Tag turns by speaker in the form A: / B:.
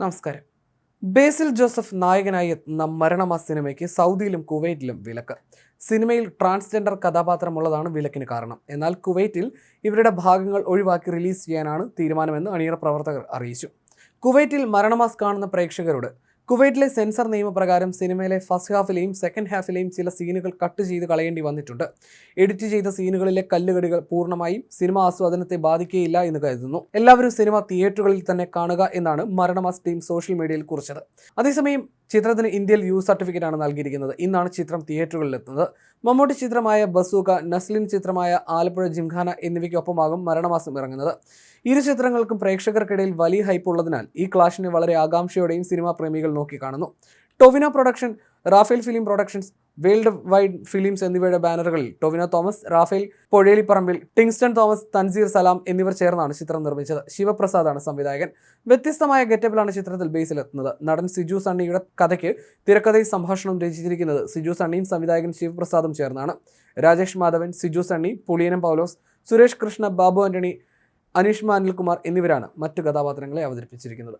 A: നമസ്കാരം. ബേസിൽ ജോസഫ് നായകനായി എത്തുന്ന മരണമ സിനിമയ്ക്ക് സൗദിയിലും കുവൈറ്റിലും വിലക്ക്. സിനിമയിൽ ട്രാൻസ്ജെൻഡർ കഥാപാത്രമുള്ളതാണ് വിലക്കിന് കാരണം. എന്നാൽ കുവൈറ്റിൽ ഇവരുടെ ഭാഗങ്ങൾ ഒഴിവാക്കി റിലീസ് ചെയ്യാനാണ് തീരുമാനമെന്ന് അണിയറ പ്രവർത്തകർ അറിയിച്ചു. കുവൈറ്റിൽ മരണമാസ് കാണുന്ന പ്രേക്ഷകരോട് കുവൈറ്റിലെ സെൻസർ നിയമപ്രകാരം സിനിമയിലെ ഫസ്റ്റ് ഹാഫിലെയും സെക്കൻഡ് ഹാഫിലെയും ചില സീനുകൾ കട്ട് ചെയ്ത് കളയേണ്ടി വന്നിട്ടുണ്ട്. എഡിറ്റ് ചെയ്ത സീനുകളിലെ കല്ലുകടികൾ പൂർണമായും സിനിമ ആസ്വാദനത്തെ ബാധിക്കുകയില്ല എന്ന് കരുതുന്നു. എല്ലാവരും സിനിമ തിയേറ്ററുകളിൽ തന്നെ കാണുക എന്നാണ് മരണമാസ് ടീം സോഷ്യൽ മീഡിയയിൽ കുറിച്ചത്. അതേസമയം ചിത്രത്തിന് ഇന്ത്യയിൽ യു സർട്ടിഫിക്കറ്റ് ആണ് നൽകിയിരിക്കുന്നത്. ഇന്നാണ് ചിത്രം തിയേറ്ററുകളിൽ എത്തുന്നത് മമ്മൂട്ടി ചിത്രമായ ബസൂക നസ്ലിൻ ചിത്രമായ ആലപ്പുഴ ജിംഖാന എന്നിവയ്ക്കൊപ്പമാകും മരണമാസം ഇറങ്ങുന്നത്. ഇരു ചിത്രങ്ങൾക്കും പ്രേക്ഷകർക്കിടയിൽ വലിയ ഹൈപ്പ് ഉള്ളതിനാൽ ഈ ക്ലാഷിനെ വളരെ ആകാംക്ഷയോടെയും സിനിമാ പ്രേമികൾ നോക്കിക്കാണുന്നു. Tovino production Raphael film productions world wide films എന്നിവയുടെ ബാനറുകളിൽ ടൊവിനോ തോമസ് റാഫേൽ പൊഴേലിപ്പറമ്പിൽ ടിങ്സ്റ്റൺ തോമസ് തൻസീർ സലാം എന്നിവർ ചേർന്നാണ് ചിത്രം നിർമ്മിച്ചത്. ശിവപ്രസാദാണ് സംവിധായകൻ. വ്യത്യസ്തമായ ഗെറ്റപ്പിലാണ് ചിത്രത്തിൽ ബേസിലെത്തുന്നത്. നടൻ സിജു സണ്ണിയുടെ കഥയ്ക്ക് തിരക്കഥയും സംഭാഷണവും രചിച്ചിരിക്കുന്നത് സിജു സണ്ണിയും സംവിധായകൻ ശിവപ്രസാദും ചേർന്നാണ്. രാജേഷ് മാധവൻ സിജു സണ്ണി പുളിയനം പൗലോസ് സുരേഷ് കൃഷ്ണ ബാബു ആന്റണി അനീഷ് അനിൽകുമാർ എന്നിവരാണ് മറ്റു കഥാപാത്രങ്ങളെ അവതരിപ്പിച്ചിരിക്കുന്നത്.